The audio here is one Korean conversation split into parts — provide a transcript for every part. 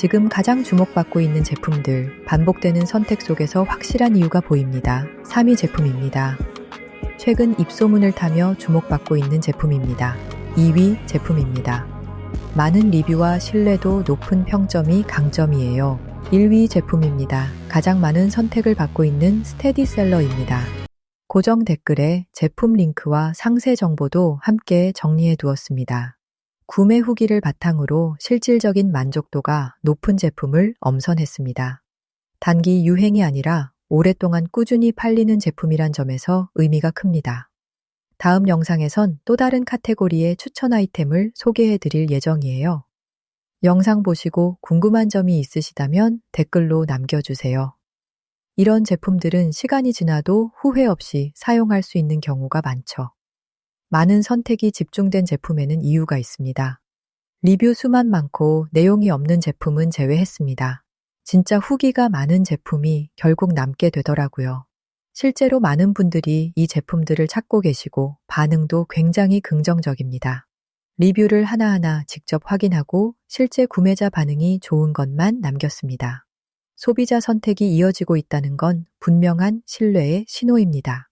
지금 가장 주목받고 있는 제품들, 반복되는 선택 속에서 확실한 이유가 보입니다. 3위 제품입니다. 최근 입소문을 타며 주목받고 있는 제품입니다. 2위 제품입니다. 많은 리뷰와 신뢰도 높은 평점이 강점이에요. 1위 제품입니다. 가장 많은 선택을 받고 있는 스테디셀러입니다. 고정 댓글에 제품 링크와 상세 정보도 함께 정리해 두었습니다. 구매 후기를 바탕으로 실질적인 만족도가 높은 제품을 엄선했습니다. 단기 유행이 아니라 오랫동안 꾸준히 팔리는 제품이란 점에서 의미가 큽니다. 다음 영상에선 또 다른 카테고리의 추천 아이템을 소개해 드릴 예정이에요. 영상 보시고 궁금한 점이 있으시다면 댓글로 남겨주세요. 이런 제품들은 시간이 지나도 후회 없이 사용할 수 있는 경우가 많죠. 많은 선택이 집중된 제품에는 이유가 있습니다. 리뷰 수만 많고 내용이 없는 제품은 제외했습니다. 진짜 후기가 많은 제품이 결국 남게 되더라고요. 실제로 많은 분들이 이 제품들을 찾고 계시고 반응도 굉장히 긍정적입니다. 리뷰를 하나하나 직접 확인하고 실제 구매자 반응이 좋은 것만 남겼습니다. 소비자 선택이 이어지고 있다는 건 분명한 신뢰의 신호입니다.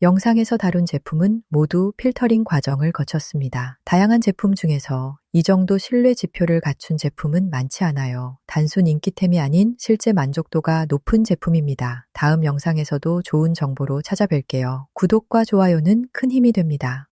영상에서 다룬 제품은 모두 필터링 과정을 거쳤습니다. 다양한 제품 중에서 이 정도 신뢰 지표를 갖춘 제품은 많지 않아요. 단순 인기템이 아닌 실제 만족도가 높은 제품입니다. 다음 영상에서도 좋은 정보로 찾아뵐게요. 구독과 좋아요는 큰 힘이 됩니다.